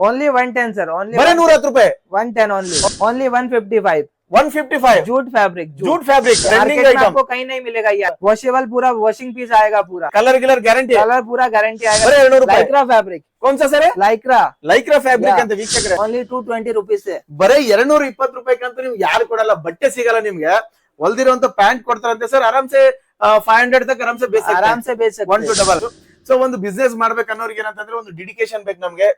Only one ten sir only ಬರೀ ನೂರ ಹತ್ತು ರೂಪಾಯಿ one ten only only one fifty five one fifty five jute fabric jute fabric trending market में item आपको कहीं नहीं मिलेगा यार वॉशेबल पूरा वॉशिंग पीस आएगा पूरा कलर गिलर गारंटी कलर पूरा गारंटी बड़े आएगा ಎರಡು ರೂಪಾಯಿ लाइक्रा फैब्रिक कौन सा sir lycra lycra fabric Yeah. ಅಂತ ವೀಕ್ಷಕರೇ ओनली टू ट्वेंटी रुपीज से ಬರೀ ಎರಡ್ನೂರ ಇಪ್ಪತ್ತು ರೂಪಾಯಿಗಂತೂ ನಿಮ್ಗೆ ಯಾರು ಕೊಡಲ್ಲ ಬಟ್ಟೆ ಸಿಗಲ್ಲ ನಿಮ್ಗೆ ಹೊಲ್ದಿರುವಂತ ಪ್ಯಾಂಟ್ ಕೊಡ್ತಾರಂತೆ ಸರ್ ಆರಾಮ್ಸೆ ಫೈವ್ ಹಂಡ್ರೆಡ್ ತಕ್ಕ ಆರಾಮ್ಸೆ ಬೇಸ್ आराम से बेच ಒನ್ ಟು सकते हैं ಡಬಲ್ ಸೊ ಒಂದು ಬಿಸ್ನೆಸ್ ಮಾಡ್ಬೇಕು ಅನ್ನೋರಿಗೆ ಏನಂತಂದ್ರೆ ಒಂದು ಡಿಡಿಕೇಶನ್ ಬೇಕು ನಮ್ಗೆ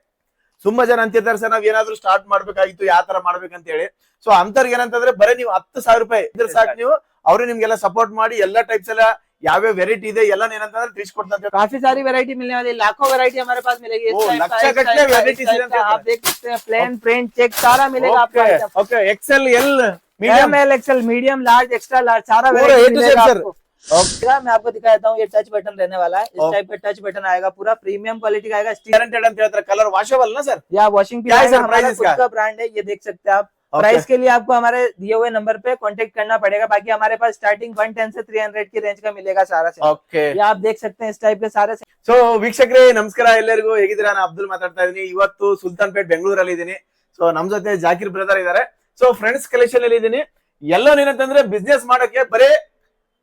ತುಂಬಾ ಜನ ಅಂತಿರ್ತಾರೆ ಸರ್ ನಾವ್ ಏನಾದ್ರು ಸ್ಟಾರ್ಟ್ ಮಾಡ್ಬೇಕಾಗಿತ್ತು ಯಾವ ತರ ಮಾಡ್ಬೇಕಂತ ಹೇಳಿ ಸೊ ಅಂತವ್ರಿಗೆ ಏನಂತಂದ್ರೆ ಬರೀ ನೀವು ಹತ್ತು ಸಾವಿರ ರೂಪಾಯಿ ಇದ್ರೆ ಸಾಕು ನೀವು ಅವ್ರು ನಿಮ್ಗೆಲ್ಲ ಸಪೋರ್ಟ್ ಮಾಡಿ ಎಲ್ಲಾ ಟೈಪ್ಸ್ ಎಲ್ಲ ಯಾವ್ಯಾವ ವೆರೈಟಿ ಇದೆ ಎಲ್ಲ ಏನಂತಂದ್ರೆ ತಿಳಿಸ್ಕೊಡ್ತಾರೆ काफी सारी वैरायटी मिलने वाली है लाखों वैरायटी हमारे पास मिलेगी इस ओ, टाइप का, लक्षा इस गट्टे टाइप का, varieties इस टाइप रहते का, हैं। आप देख सकते हैं प्लेन प्रिंट चेक सारा मिलेगा आपको item okay XL L medium M L XL medium large extra large सारा पूरा वैरायटी A to Z, मिलेगा sir. आपको ओके मैं आपको दिखा देता हूँ ये टच बटन रहने वाला है इस Okay. टाइप का टच बटन आएगा पूरा प्रीमियम क्वालिटी का आएगा स्टील ಗ್ಯಾರಂಟೆಡ್ ಅಂತ ಹೇಳ್ತಾರೆ ಕಲರ್ ವಾಷಬಲ್ ना सर या वॉशिंग क्या है पीस sir हमारा price खुद इसका? का ब्रांड है ये देख सकते हैं आप Okay. प्राइस के लिए आपको हमारे दिए हुए नंबर पे कांटेक्ट करना पड़ेगा बाकी हमारे पास स्टार्टिंग वन टेन से थ्री हंड्रेड की रेंज का मिलेगा सारा set। ಓಕೆ ये आप देख सकते हैं इस टाइप के सारे set। ಸೊ ವೀಕ್ಷಕರೇ ನಮಸ್ಕಾರ ಎಲ್ಲರಿಗೂ ಹೇಗಿದ್ದೀರಾ ನಾನು ಅಬ್ದುಲ್ ಮಾತಾಡ್ತಾ ಇದ್ದೀನಿ ಇವತ್ತು ಸುಲ್ತಾನ್ ಪೇಟ್ ಬೆಂಗಳೂರಲ್ಲಿ ಇದ್ದೀನಿ ಸೊ ನಮ್ ಜೊತೆ ಜಾಕಿರ್ ಬ್ರದರ್ ಇದ್ದಾರೆ ಸೊ ಫ್ರೆಂಡ್ಸ್ ಕಲೆಕ್ಷನ್ ಅಲ್ಲಿ ಇದ್ದೀನಿ ಎಲ್ಲ ಏನಂತಂದ್ರೆ ಬಿಸ್ನೆಸ್ ಮಾಡಕ್ಕೆ ಬರೀ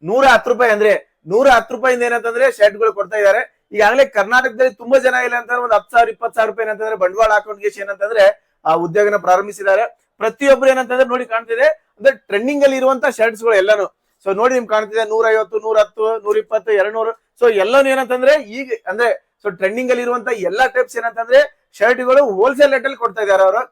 ನೂರ ಹತ್ತು ರೂಪಾಯಿ ಅಂದ್ರೆ ನೂರ ಹತ್ತು ರೂಪಾಯಿಂದ ಏನಂತಂದ್ರೆ ಶರ್ಟ್ಗಳು ಕೊಡ್ತಾ ಇದ್ದಾರೆ. ಈಗಾಗಲೇ ಕರ್ನಾಟಕದಲ್ಲಿ ತುಂಬಾ ಜನ ಇಲ್ಲ ಅಂತಂದ್ರೆ ಒಂದು ಹತ್ತು ಸಾವಿರ, ಇಪ್ಪತ್ತು ಸಾವಿರ ರೂಪಾಯಿ ಏನಂತಂದ್ರೆ ಬಂಡವಾಳ ಹಾಕೊಂಡು ಏನಂತಂದ್ರೆ ಆ ಉದ್ಯೋಗನ ಪ್ರಾರಂಭಿಸಿದ್ದಾರೆ. ಪ್ರತಿಯೊಬ್ರು ಏನಂತಂದ್ರೆ ನೋಡಿ ಕಾಣ್ತಿದೆ, ಅಂದ್ರೆ ಟ್ರೆಂಡಿಂಗ್ ಅಲ್ಲಿ ಇರುವಂತ ಶರ್ಟ್ಸ್ಗಳು ಎಲ್ಲಾನು. ಸೊ ನೋಡಿ ನಿಮ್ ಕಾಣ್ತಿದೆ ನೂರ ಐವತ್ತು, ನೂರ ಹತ್ತು, ನೂರ ಇಪ್ಪತ್ತು, ಎರಡ್ ನೂರು. ಸೊ ಎಲ್ಲಾನು ಏನಂತಂದ್ರೆ ಈಗ ಅಂದ್ರೆ ಸೊ ಟ್ರೆಂಡಿಂಗ್ ಅಲ್ಲಿ ಇರುವಂತ ಎಲ್ಲಾ ಟೈಪ್ಸ್ ಏನಂತಂದ್ರೆ ಶರ್ಟ್ಗಳು ಹೋಲ್ಸೇಲ್ ರೇಟ್ ಅಲ್ಲಿ ಕೊಡ್ತಾ ಇದಾರೆ ಅವರು.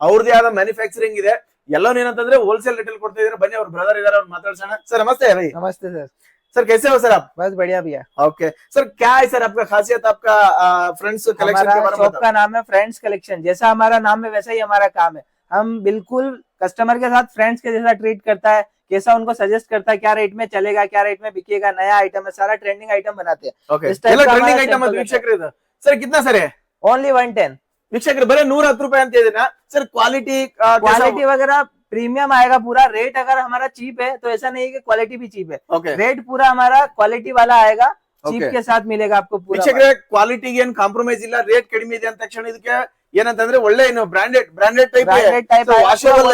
ಅವ್ರದೇ ಆದ ಮ್ಯಾನುಫ್ಯಾಕ್ಚರಿಂಗ್ ಇದೆ. ಎಲ್ಲಾನು ಏನಂತಂದ್ರೆ ಹೋಲ್ಸೇಲ್ ರೇಟ್ ಅಲ್ಲಿ ಕೊಡ್ತಾ ಇದಾರೆ ಬನ್ನಿ ಅವ್ರ ಬ್ರದರ್ ಇದಾರೆ ಅವ್ರು ಮಾತಾಡ್ಸೋಣ ಸರ್ ನಮಸ್ತೆ ಭೈ नमस्ते सर सर कैसे हो सर आप बस बढ़िया भैया ओके सर क्या है सर आपका खासियत आपका फ्रेंड्स कलेक्शन हमारा के बारे में शॉप बताओ का नाम है फ्रेंड्स कलेक्शन जैसा हमारा नाम है वैसा ही हमारा काम है हम बिल्कुल कस्टमर के साथ फ्रेंड्स के जैसा ट्रीट करता है कैसा उनको सजेस्ट करता है क्या रेट में चलेगा क्या रेट में बिकेगा नया आइटम है सारा ट्रेंडिंग आइटम बनाते हैं ओके इस type ಎಲ್ಲ का ಟ್ರೆಂಡಿಂಗ್ हमारा ಐಟಮ್ ಅದು sample ವೀಕ್ಷಕರು ಇದು sir ಕಿತ್ನಾ sir only one ten ವೀಕ್ಷಕರು ಬರೀ ನೂರ ಹತ್ತು ರೂಪಾಯಿ ಅಂತ ಇದೀನ ಸರ್ ಕ್ವಾಲಿಟಿ क्वालिटी वगैरह प्रीमियम आएगा पूरा रेट अगर हमारा चीप है तो ऐसा नहीं है कि क्वालिटी भी चीप है ಓಕೆ रेट पूरा हमारा क्वालिटी वाला आएगा चीप Okay. के साथ मिलेगा आपको पूरा ವೀಕ್ಷಕರೇ ಕ್ವಾಲಿಟಿಗೆ ಏನ್ ಕಾಂಪ್ರಮೈಸ್ ಇಲ್ಲ ರೇಟ್ ಕಡಿಮೆ ಇದೆ ಅಂತ ತಕ್ಷಣ ಇದಕ್ಕೆ ಏನಂತಂದ್ರೆ ಒಳ್ಳೆ ಏನು branded branded type branded type washable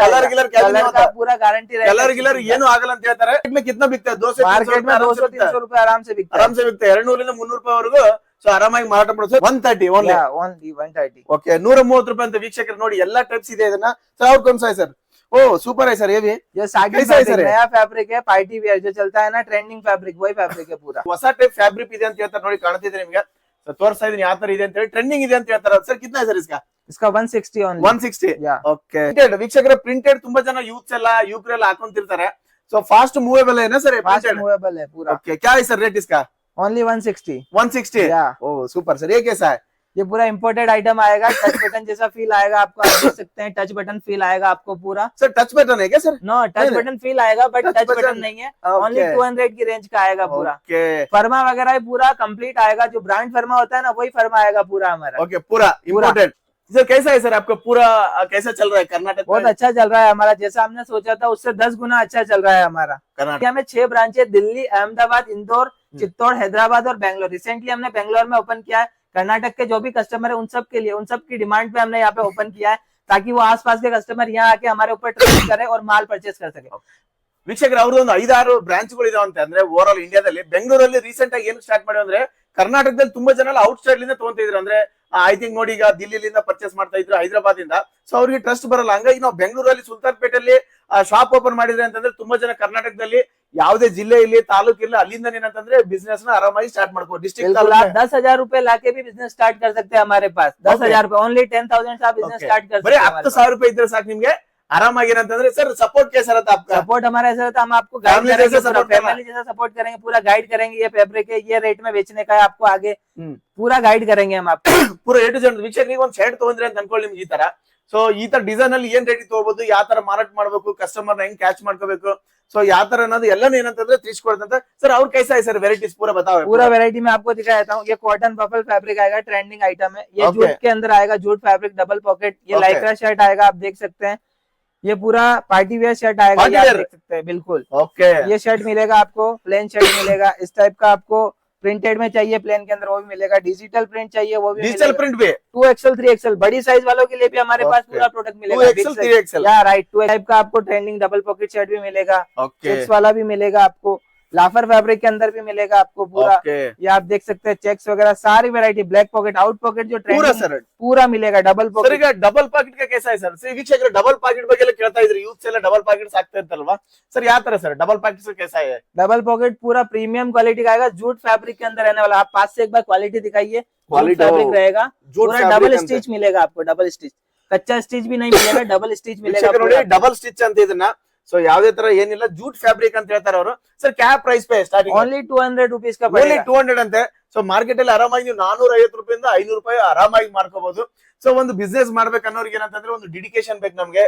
colour ಗಿಲರ್ colour का पूरा गारंटी ಕಲರ್ ಗಿಲರ್ ಏನು ಆಗಲ್ಲ ಅಂತ ಹೇಳ್ತಾರೆ में कितना बिकता है दो से मार्केट में दो सौ तीन सौ रूपये आराम से बिकता ಆರಾಮ್ ಸೆ ಬಿಕ್ತಾ ಎರಡ್ ನೂರಿಂದ ಮುನ್ನೂರು ರೂಪಾಯಿ ವರೆಗೂ ಸೊ ಆರಾಮಾಗಿ ಮಾರಾಟ ಮಾಡೋದು ಒನ್ ತರ್ಟಿ ಓನ್ಲಿ है ओनली वन थर्टी ಓಕೆ ನೂರ ಮೂವತ್ತು ರೂಪಾಯಿ ಅಂತ ವೀಕ್ಷಕರು ನೋಡಿ ಎಲ್ಲಾ ಟೈಪ್ಸ್ ಇದೆ ಇದನ್ನ ಸರ್ ಅವ್ರು ಕೌನ್ ಸರ್ ಓ ಸೂಪರ್ है सर ये भी ये सागी कैसा है फैब्रिक सर ये? नया फैब्रिक है पार्टी वियर जो चलता है ना ट्रेंडिंग फैब्रिक वही फैब्रिक है पूरा ಹೊಸ ಟೈಪ್ ಫ್ಯಾಬ್ರಿಕ್ ಇದೆ ಅಂತ ಹೇಳ್ತಾರೆ ನೋಡಿ ಕಾಣ್ತಿದೆ ನಿಮ್ಗೆ So, ತೋರಿಸ್ತಾ ಇದೀನಿ ಯಾವ ತರ ಇದೆ ಅಂತ ಹೇಳಿ ಟ್ರೆಂಡಿಂಗ್ ಇದೆ ಅಂತ ಹೇಳ್ತಾರೆ ಸರ್ ಕಿತ್ನಾ ಸರ್ ಇಸ್ಕಾ इसका one sixty only one sixty या ಓಕೆ ಪ್ರಿಂಟೆಡ್ ವೀಕ್ಷಕರ ಪ್ರಿಂಟೆಡ್ ತುಂಬಾ ಜನ ಯೂತ್ಸ್ ಎಲ್ಲ ಯುವಕರೆಲ್ಲ ಹಾಕೊಂತಿರ್ತಾರೆ ಸೊ ಫಾಸ್ಟ್ ಮೂವೇಬಲ್ ಏನ ಸರ್ फास्ट मूवेबल है पूरा ओके क्या है सर रेट इसका Only one sixty one sixty oh super sir ये कैसा है? ये पूरा इम्पोर्टेड आइटम आएगा टच बटन जैसा फील आएगा आपको आप देख सकते हैं टच बटन फील आएगा आपको पूरा। सर टच बटन है क्या sir no touch button feel आएगा बट टच बटन नहीं है। ओनली टू हंड्रेड की रेंज का आएगा पूरा। फर्मा वगैरह पूरा कंप्लीट आएगा जो ब्रांड फर्मा होता है ना वही फर्मा आएगा पूरा हमारा। ओके पूरा इम्पोर्टेड सर कैसा है सर आपका पूरा कैसा चल रहा है कर्नाटक बहुत अच्छा चल रहा है हमारा जैसा हमने सोचा था उससे दस गुना अच्छा चल रहा है हमारा। कर्नाटक। इंडिया में छह ब्रांचे दिल्ली अहमदाबाद इंदौर चित्तौड़ हैदराबाद और बैंगलोर। रिसेंटली हमने बैंगलोर में ओपन किया है। कर्नाटक के जो भी कस्टमर है उन सब के लिए उन सब की डिमांड पे हमने यहाँ पे ओपन किया है ताकि वो आसपास के कस्टमर यहाँ आके हमारे ऊपर ट्रेड करे और माल परचेस कर सके। ವೀಕ್ಷಕರು ಅವ್ರದ್ದು ಒಂದು ಐದಾರು ಬ್ರಾಂಚ್ ಗಳು ಇದಾವಂತೆ ಅಂದ್ರೆ ಓವರ್ ಆಲ್ ಇಂಡಿಯಾದಲ್ಲಿ ಬೆಂಗಳೂರಲ್ಲಿ ರೀಸೆಂಟ್ ಆಗಿ ಏನು ಸ್ಟಾರ್ಟ್ ಮಾಡಿ ಅಂದ್ರೆ ಕರ್ನಾಟಕದಲ್ಲಿ ತುಂಬಾ ಜನ ಔಟ್ ಸೈಡ್ ಲಿಂದ ತಗೊಂತಿದ್ರು ಅಂದ್ರೆ ಐ ಥಿಂಕ್ ನೋಡಿ ಈಗ ದಿಲ್ಲಿಲಿಂದ ಪರ್ಚೇಸ್ ಮಾಡ್ತಾ ಇದ್ರು ಹೈದರಾಬಾದ್ ಇಂದ ಸೊ ಅವ್ರಿಗೆ ಟ್ರಸ್ಟ್ ಬರಲ್ಲ ಹಂಗಾಗಿ ನಾವು ಬೆಂಗಳೂರಲ್ಲಿ ಸುಲ್ತಾನ್ಪೇಟೆಯಲ್ಲಿ ಶಾಪ್ ಓಪನ್ ಮಾಡಿದ್ರೆ ಅಂತಂದ್ರೆ ತುಂಬಾ ಜನ ಕರ್ನಾಟಕದಲ್ಲಿ ಯಾವುದೇ ಜಿಲ್ಲೆ ಇಲ್ಲಿ ತಾಲೂಕು ಇಲ್ಲ ಅಲ್ಲಿಂದ ಏನಂತಂದ್ರೆ ಬಿಸ್ನೆಸ್ ನ ಆರಾಮಾಗಿ ಸ್ಟಾರ್ಟ್ ಮಾಡ್ಬೋದು बिल्कुल आप ಡಿಸ್ಟ್ರಿಕ್ಟ್ दस हजार रूपए लाके भी बिजनेस स्टार्ट कर सकते हैं हमारे पास दस Okay. हजार रूपए ओनली टेन थाउजेंड से आप बिजनेस Okay. स्टार्ट कर ಬರೀ सकते हैं ಹತ್ತು ಸಾವಿರ ರೂಪಾಯಿ ಇದ್ರೆ ಸಾಕು ನಿಮ್ಗೆ ಆರಾಮಾಗಿ ಏನಂತಂದ್ರೆ ಸರ್ ಸಪೋರ್ಟ್ ಕೇಸರ್ ಅಂತ सपोर्ट हमारा ऐसा रहता है हम आपको गाइड Family करेंगे जैसा support करना। फैमिली जैसा सपोर्ट करेंगे पूरा गाइड करेंगे ये फैब्रिक है ये रेट में बेचने का है आपको आगे हम्म। पूरा गाइड करेंगे हम आपको ಪೂರ ಎ ಟು ಜೆಡ್ ವೀಕ್ಷಕರಿಗೆ ಒಂದ್ ಶರ್ಟ್ ತಗೊಂಡ್ರೆ ಅಂತ ಅನ್ಕೊಳ್ಳಿ ನಿಮ್ಗೆ ಈ ತರ ಸೊ ಈ ತರ ಡಿಸೈನ್ ಅಲ್ಲಿ ಏನ್ ರೇಟ್ ತಗೋಬಹುದು ಯಾವ ತರ ಮಾರಾಟ ಮಾಡ್ಬೇಕು ಕಸ್ಟಮರ್ ನ ಹೆಂಗ್ ಕ್ಯಾಚ್ ಮಾಡ್ಕೋಬೇಕು ಸೊ ಯಾವ ತರ ಅನ್ನೋದು ಎಲ್ಲಾನು ಏನಂತಂದ್ರೆ ತಿಳಿಸ್ಕೊಡ್ತಂತ ಸರ್ ಅವ್ರ ಕೈಸಾ है ಸರ್ ವೆರೈಟೀಸ್ ಪೂರ बताओ पूरा वैरायटी में आपको दिखा देता हूँ ये कॉटन बफल फैब्रिक आएगा ट्रेंडिंग आइटम है ये Okay. जूट के अंदर आएगा जूट फैब्रिक डबल पॉकेट ये Okay. लाइक्रा शर्ट आएगा आप देख सकते हैं ये पूरा पार्टी वेयर शर्ट आएगा ये आप देख सकते हैं बिल्कुल। ओके। ये शर्ट मिलेगा आपको प्लेन शर्ट मिलेगा। इस टाइप का आपको प्रिंटेड में चाहिए प्लेन के अंदर वो भी मिलेगा। डिजिटल प्रिंट चाहिए वो भी डिजिटल प्रिंट भी टू एक्सएल थ्री एक्सएल बड़ी साइज़ वालों के लिए भी हमारे पास पूरा प्रोडक्ट मिलेगा XL three XL right two type का आपको ट्रेंडिंग डबल पॉकेट शर्ट भी मिलेगा। वाला भी मिलेगा आपको। लाफर फैब्रिक के अंदर भी मिलेगा आपको पूरा ओके ये आप देख सकते हैं चेक्स वगैरह सारी variety black pocket out pocket जो पूरा ट्रेंडिंग ಸರ್ पूरा मिलेगा डबल ಸರ್ पॉकेट ಈಗ ಡಬಲ್ ಪಾಕೆಟ್ ಗೆ ಕೇಸ ಸರ್ ಸರ್ ವೀಕ್ಷಕರು ಡಬಲ್ ಪಾಕೆಟ್ ಬಗ್ಗೆ ಎಲ್ಲ ಕೇಳ್ತಾ ಇದ್ರಿ ಯೂತ್ಸ್ ಎಲ್ಲ ಡಬಲ್ ಪಾಕೆಟ್ಸ್ ಆಗ್ತಾ ಇರ್ತಲ್ವಾ ಸರ್ ಯಾವ ತರ ಸರ್ ಡಬಲ್ ಪಾಕೆಟ್ಸ್ ಕೇಸ ಇದೆ डबल पॉकेट पूरा प्रीमियम क्वालिटी का आएगा जूट फैब्रिक के अंदर रहने वाला आप पास से एक बार क्वालिटी दिखाइए जूट Quality, फैब्रिक oh, रहेगा ಜೂಟ್ पूरा डबल स्टिच मिलेगा आपको डबल स्टिच कच्चा स्टिच भी नहीं मिलेगा डबल स्टिच मिलेगा ವೀಕ್ಷಕರು ನೋಡಿ पूरा। ಡಬಲ್ ಸ್ಟಿಚ್ ಅಂತ ಇದನ್ನ ಸೊ ಯಾವ್ದೇ ತರ ಏನಿಲ್ಲ ಜೂಟ್ ಫ್ಯಾಬ್ರಿಕ್ ಅಂತ ಹೇಳ್ತಾರೆ ಅವರು. Sir cap price pay starting only two hundred rupees only two hundred ಅಂತೆ. ಸೊ ಮಾರ್ಕೆಟ್ ಅಲ್ಲಿ ಆರಾಮಾಗಿ ನೀವು ನಾನೂರ ಐವತ್ತು ರೂಪಾಯಿಂದ ಐನೂರು ರೂಪಾಯಿ ಆರಾಮಾಗಿ ಮಾರ್ಕೋಬಹುದು ಸೊ ಒಂದು ಬಿಸ್ನೆಸ್ ಮಾಡ್ಬೇಕು ಅನ್ನೋರಿಗೆ ಏನಂತಂದ್ರೆ ಒಂದು ಡೆಡಿಕೇಶನ್ ಬೇಕು ನಮಗೆ.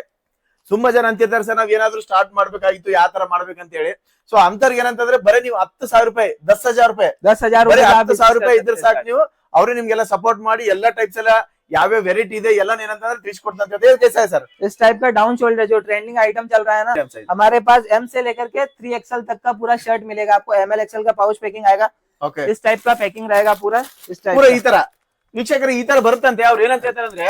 ತುಂಬಾ ಜನ ಅಂತಿದ್ದಾರೆ ಸರ್ ನಾವ್ ಏನಾದ್ರು ಸ್ಟಾರ್ಟ್ ಮಾಡ್ಬೇಕಾಗಿತ್ತು ಯಾವ ತರ ಮಾಡ್ಬೇಕಂತ ಹೇಳಿ ಸೊ ಅಂತರ್ಗೆ ಏನಂತಂದ್ರೆ ಬರೀ ನೀವು ಹತ್ತು ಸಾವಿರ ರೂಪಾಯಿ ದಸ್ ಹಜಾರ್ ರೂಪಾಯಿ. ದಸ್ ಹಜಾರ್ ಸಾವಿರ ರೂಪಾಯಿ ಇದ್ರೆ ಸಾಕು ನೀವು. ಅವ್ರು ನಿಮ್ಗೆಲ್ಲ ಸಪೋರ್ಟ್ ಮಾಡಿ ಎಲ್ಲಾ ಟೈಪ್ಸ್ ಎಲ್ಲ ಯಾವ್ಯಾವ ವೆರೈಟಿ ಇದೆ ಎಲ್ಲ ಏನಂತಂದ್ರೆ ತಿಳಿಸ್ಕೊಡ್ತಾರೆ ಸರ್ इस टाइप का डाउन शोल्डर जो ट्रेंडिंग आइटम चल रहा है ना हमारे पास एम से लेकर के थ्री एक्सएल तक का पूरा शर्ट मिलेगा आपको एम एल एक्सएल का पाउच पैकिंग आएगा ಓಕೆ इस टाइप का पैकिंग रहेगा पूरा इस टाइप ಪೂರ का। ಈ ತರ ವೀಕ್ಷಕರು ಈ ತರ ಬರುತ್ತಂತೆ ಅವ್ರು ಏನಂತ ಹೇಳ್ತಾರೆ ಅಂದ್ರೆ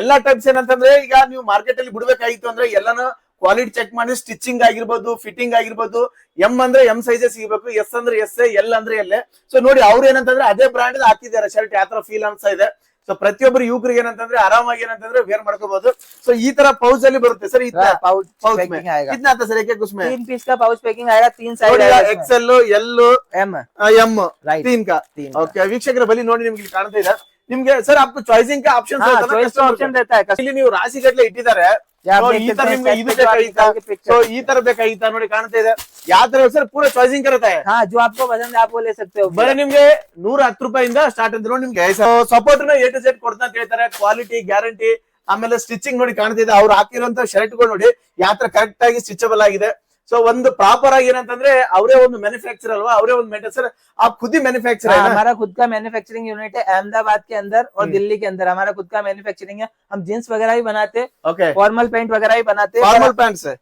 ಎಲ್ಲಾ ಟೈಪ್ಸ್ ಏನಂತಂದ್ರೆ ಈಗ ನೀವು ಮಾರ್ಕೆಟ್ ಅಲ್ಲಿ ಬಿಡ್ಬೇಕಾಗಿತ್ತು ಅಂದ್ರೆ ಎಲ್ಲಾನು ಕ್ವಾಲಿಟಿ ಚೆಕ್ ಮಾಡಿ ಸ್ಟಿಚಿಂಗ್ ಆಗಿರ್ಬೋದು ಫಿಟ್ಟಿಂಗ್ ಆಗಿರ್ಬೋದು ಎಂ ಅಂದ್ರೆ ಎಂ ಸೈಜೇ ಸಿಗಬೇಕು ಎಸ್ ಅಂದ್ರೆ ಎಸ್ ಎಲ್ ಅಂದ್ರೆ ಎಲ್ ಸೊ ನೋಡಿ ಅವ್ರು ಏನಂತಂದ್ರೆ ಅದೇ ಬ್ರಾಂಡ್ ಹಾಕಿದ್ದಾರೆ ಶರ್ಟ್ ಯಾವ ತರ ಫೀಲ್ ಅನ್ಸ್ತಾ ಇದೆ ಸೊ ಪ್ರತಿಯೊಬ್ಬರು ಯುವಕರಿಗೆ ಏನಂತಂದ್ರೆ ಆರಾಮಾಗಿ ಏನಂತಂದ್ರೆ ವೇರ್ ಮಾಡ್ಕೋಬಹುದು ಸೊ ಈ ತರ ಪೌಚ್ ಅಲ್ಲಿ ಬರುತ್ತೆ ಸರ್ ಈ ತರ हाँ, पाउच पाउच पैकिंग आएगा कितना आता सर एक एक उसमें तीन पीस का पाउच पैकिंग आएगा तीन साइज ನೋಡಿ आएगा इसमें। XL L M M right ತೀನ್ ಕಾ तीन का। ಓಕೆ ವೀಕ್ಷಕರ ಬಲಿ ನೋಡಿ ನಿಮ್ಗೆ ಇಲ್ಲಿ ಕಾಣ್ತಾ ಇದೆ ನಿಮ್ಗೆ ಸರ್ आपको ಚಾಯ್ಸಿಂಗ್ का ಆಪ್ಷನ್ हाँ चॉइस का ऑप्शन रहता है ಇಲ್ಲಿ ನೀವು ರಾಶಿ ಗಟ್ಲೆ ಇಟ್ಟಿದ್ದಾರೆ ये आप So, देख ಈ ತರ सकते हैं, ನಿಮ್ಗೆ set ಇದು पे जो आप ಬೇಕಾಗಿತ್ತಾ निकाल के pick ಸೊ कर- ಈ ತರ ಬೇಕಾಗಿತ್ತಾ ನೋಡಿ ಕಾಣ್ತಾ ಇದೆ ಯಾವ ತರ ಸರ್ ಪೂರ ಚಾಯ್ಸಿಂಗ್ ಇರುತ್ತೆ हाँ जो आपको पसंद है आप वो ले सकते हो ಬರೀ ನಿಮ್ಗೆ ನೂರ ಹತ್ತು ರೂಪಾಯಿಂದ ಸ್ಟಾರ್ಟ್ ಅಂತ ನೋಡಿ ನಿಮ್ಗೆ ಸಪೋರ್ಟ್ ನ ಎ ಟು ಜೆಡ್ ಕೊಡ್ತಾ ಅಂತ ಹೇಳ್ತಾರೆ ಕ್ವಾಲಿಟಿ ಗ್ಯಾರಂಟಿ ಆಮೇಲೆ ಸ್ಟಿಚಿಂಗ್ ನೋಡಿ ಕಾಣ್ತಿದೆ ಅವ್ರು ಹಾಕಿರುವಂತ ಶರ್ಟ್ ಗಳು ನೋಡಿ ಯಾವ ತರ ಕರೆಕ್ಟ್ ಆಗಿ ಸ್ಟಿಚಬಲ್ ಆಗಿದೆ ಸೊ ಒಂದು ಪ್ರಾಪರ್ ಆಗಿ ಏನಂತಂದ್ರೆ ಅವರೇ ಒಂದು ಮ್ಯಾನುಫ್ಯಾಕ್ಚರ್ ಅಲ್ವಾ ಅವರೇ ಒಂದು ಮೇಂಟೈನ್ ಸರ್ ಆ ಖುದಿ ಮ್ಯಾನುಫ್ಯಾಕ್ಚರ್ हाँ, हमारा खुद का मैन्युफैक्चरिंग यूनिट है अहमदाबाद के अंदर और हम्म। दिल्ली के अंदर हमारा खुद का मैन्युफैक्चरिंग है हम जींस वगैरह भी बनाते ಓಕೆ फॉर्मल पैंट वगैरह भी बनाते फॉर्मल पैंट्स है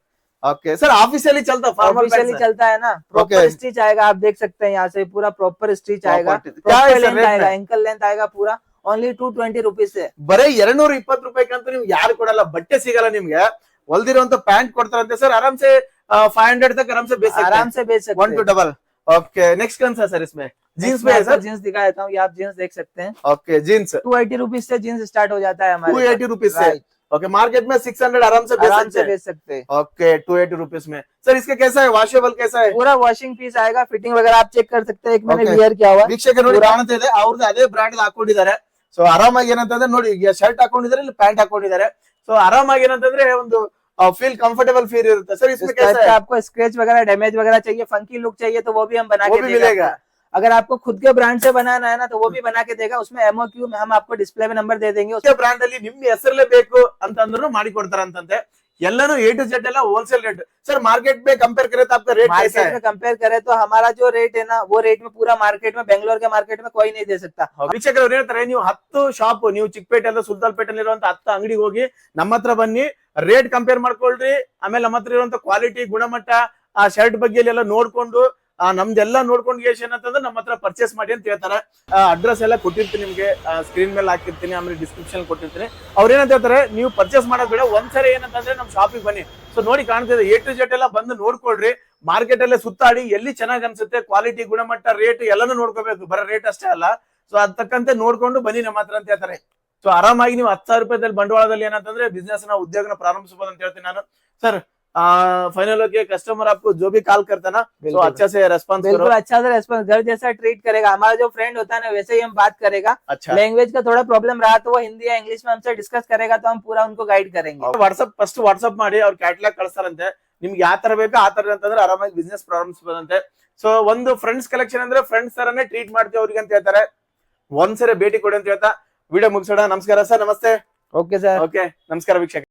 ओके सर ऑफिशियली चलता फॉर्मल ऑफिशियली पैंट्स चलता है ना Okay. प्रॉपर स्टिच आएगा आप देख सकते हैं यहाँ से पूरा प्रॉपर स्टिच आएगा Proper- क्या है प्रॉपर sir लेंथ rate आएगा में? एंकल लेंथ आएगा पूरा ओनली टू ट्वेंटी रुपीज से ಬರೀ ಎರಡ್ನೂರ ಇಪ್ಪತ್ತು ರೂಪಾಯಿಗಂತೂ ನಿಮ್ಗೆ ಯಾರು ಕೊಡಲ್ಲ ಬಟ್ಟೆ ಸಿಗಲ್ಲ ನಿಮ್ಗೆ ಹೊಲ್ದಿರುವಂತ ಪ್ಯಾಂಟ್ ಕೊಡ್ತಾರಂತೆ ಸರ್ ಆರಾಮ್ से फाइव हंड्रेड तक आराम से बेच सकते आराम से बेच सकते वन टू हैं डबल ओके नेक्स्ट कौन सा सर इसमें जीन्स इसमें पे है आपको सर जींस दिखा देता हूँ ये आप जींस देख सकते हैं okay jeans two eighty rupees से जींस स्टार्ट हो जाता है टू हमारे एटी रुपीज से Right. ओके मार्केट में सिक्स हंड्रेड आराम से पास। बेच आराम सकते से हैं बेच सकते हैं ओके टू एटी रुपीज में सर इसका कैसा है वॉशेबल कैसा है पूरा वॉशिंग पीस आएगा फिटिंग वगैरह आप चेक कर सकते हैं एक मैंने Okay. वियर किया हुआ है ವೀಕ್ಷಕ ನೋಡಿ ಪೂರಾ- ಕಾಣ್ತಾ ಇದೆ ಅವ್ರದ್ದು ಅದೇ ಬ್ರಾಂಡ್ ಹಾಕೊಂಡಿದ್ದಾರೆ ಸೊ ಆರಾಮಾಗಿ ಏನಂತಂದ್ರೆ ನೋಡಿ ಈಗ ಶರ್ಟ್ ಹಾಕೊಂಡಿದ್ದಾರೆ ಇಲ್ಲಿ ಪ್ಯಾಂಟ್ ಹಾಕೊಂಡಿದ್ದಾರೆ ಸೊ ಆರಾಮಾಗಿ ಏನಂತಂದ್ರೆ ಒಂದು और फील कंफर्टेबल फील होता है। सर इसमें इस कैसा है? आपको स्क्रेच वगैरह डैमेज वगैरह चाहिए फंकी लुक चाहिए तो वो भी हम बना वो के भी मिलेगा। अगर आपको खुद के ब्रांड से बनाना है ना तो वो भी बना के देगा। उसमें एमओक्यू में हम आपको डिस्प्ले में नंबर दे देंगे। ಬ್ರಾಂಡ್ ಅಲ್ಲಿ ನಿಮ್ ಹೆಸರಲ್ಲೇ ಬೇಕು ಅಂತಂದ್ರು ಮಾಡಿ ಕೊಡ್ತಾರಂತಂತೆ ಎಲ್ಲಾನು ए टू जेड ಎಲ್ಲ होलसेल रेट सर मार्केट में कंपेयर करें तो आपका रेट कैसा है? कंपेयर करें तो हमारा जो रेट है ना वो रेट में पूरा मार्केट में बेंगलोर के मार्केट में कोई नहीं दे सकता। ವೀಕ್ಷಕರು ಹೇಳ್ತಾರೆ ನೀವು ಹತ್ತು ಶಾಪ್ ನೀವು ಚಿಕ್ಕಪೇಟೆ ಅಲ್ಲ ಸುಲ್ತಾಲ್ಪೇಟೆಲ್ಲಿರುವಂತ ಹತ್ತು ಅಂಗಡಿಗೆ ಹೋಗಿ ನಮ್ಮ ಹತ್ರ ಬನ್ನಿ ರೇಟ್ ಕಂಪೇರ್ ಮಾಡ್ಕೊಳ್ರಿ. ಆಮೇಲೆ ನಮ್ಮ ಹತ್ರ ಇರುವಂತ ಕ್ವಾಲಿಟಿ ಗುಣಮಟ್ಟ, ಆ ಶರ್ಟ್ ಬಗ್ಗೆ ಎಲ್ಲ ನೋಡ್ಕೊಂಡು, ಆ ನಮ್ದೆಲ್ಲ ನೋಡ್ಕೊಂಡು ಏನ್ ಏನಂತಂದ್ರೆ ನಮ್ಮ ಹತ್ರ ಪರ್ಚೇಸ್ ಮಾಡಿ ಅಂತ ಹೇಳ್ತಾರೆ. ಅಡ್ರೆಸ್ ಎಲ್ಲ ಕೊಟ್ಟಿರ್ತೀನಿ ನಿಮ್ಗೆ. ಸ್ಕ್ರೀನ್ ಮೇಲೆ ಹಾಕಿರ್ತೀನಿ, ಆಮೇಲೆ ಡಿಸ್ಕ್ರಿಪ್ಷನ್ ಕೊಟ್ಟಿರ್ತೀನಿ. ಅವ್ರು ಏನಂತ ಹೇಳ್ತಾರೆ, ನೀವು ಪರ್ಚೇಸ್ ಮಾಡೋದ್ ಬೇಡ. ಒಂದ್ಸರಿ ಏನಂತಂದ್ರೆ ನಮ್ ಶಾಪಿಗೆ ಬನ್ನಿ. ಸೊ ನೋಡಿ ಕಾಣ್ತಿದೆ ಎ ಟು ಜೆಟ್ ಎಲ್ಲ ಬಂದು ನೋಡ್ಕೊಳ್ರಿ. ಮಾರ್ಕೆಟ್ ಅಲ್ಲೇ ಸುತ್ತಾಡಿ, ಎಲ್ಲಿ ಚೆನ್ನಾಗಿ ಅನ್ಸುತ್ತೆ ಕ್ವಾಲಿಟಿ ಗುಣಮಟ್ಟ ರೇಟ್ ಎಲ್ಲಾನು ನೋಡ್ಕೋಬೇಕು. ಬರೋ ರೇಟ್ ಅಷ್ಟೇ ಅಲ್ಲ. ಸೊ ಅದ್ ತಕ್ಕಂತೆ ನೋಡ್ಕೊಂಡು ಬನ್ನಿ ನಮ್ಮ ಹತ್ರ ಅಂತ ಹೇಳ್ತಾರೆ. ಸೊ ಆರಾಮಾಗಿ ನೀವು ಹತ್ತು ಸಾವಿರ ರೂಪಾಯಿದಲ್ಲಿ ಬಂಡವಾಳದಲ್ಲಿ ಏನಂತಂದ್ರೆ ಬಿಸ್ನೆಸ್ ನ ಉದ್ಯೋಗನ ಪ್ರಾರಂಭಿಸಬಹುದು ಅಂತ ಹೇಳ್ತೀನಿ ನಾನು ಸರ್ फाइनल होके कस्टमर आपको जो भी कॉल करता ना तो बिल्कुल। अच्छा से रेस्पॉन्स बिल्कुल करो अच्छा से रेस्पॉन्स घर जैसा ट्रीट करेगा हमारा जो फ्रेंड होता है ना वैसे ही हम बात करेगा अच्छा लैंग्वेज का थोड़ा प्रॉब्लम रहा तो वो हिंदी या इंग्लिश में हमसे डिस्कस करेगा तो हम पूरा उनको गाइड करेंगे ವಾಟ್ಸ್ಆಪ್ ಫಸ್ಟ್ ವಾಟ್ಸ್ಆಪ್ ಮಾಡಿ ಅವ್ರ ಕ್ಯಾಟ್ಲಾಗ್ ಕಳಿಸ್ತಾರಂತೆ ನಿಮ್ಗೆ ಯಾವ ತರ ಬೇಕೋ ಆ ತರ ಅಂತಂದ್ರೆ ಆರಾಮಾಗಿ ಬಿಸ್ನೆಸ್ ಪ್ರಾರಂಭಿಸಬಹುದಂತೆ ಸೊ ಒಂದು ಫ್ರೆಂಡ್ಸ್ ಕಲೆಕ್ಷನ್ ಅಂದ್ರೆ ಫ್ರೆಂಡ್ಸ್ ತರನೇ ಟ್ರೀಟ್ ಮಾಡ್ತೀವಿ ಅವ್ರಿಗೆ ಅಂತ ಹೇಳ್ತಾರೆ ಒಂದ್ಸರಿ ಭೇಟಿ ಕೊಡಿ ಅಂತ ಹೇಳ್ತಾ वीडियो मुगसोड़ा नमस्कार सर नमस्ते ओके सर ओके नमस्कार वीक्षक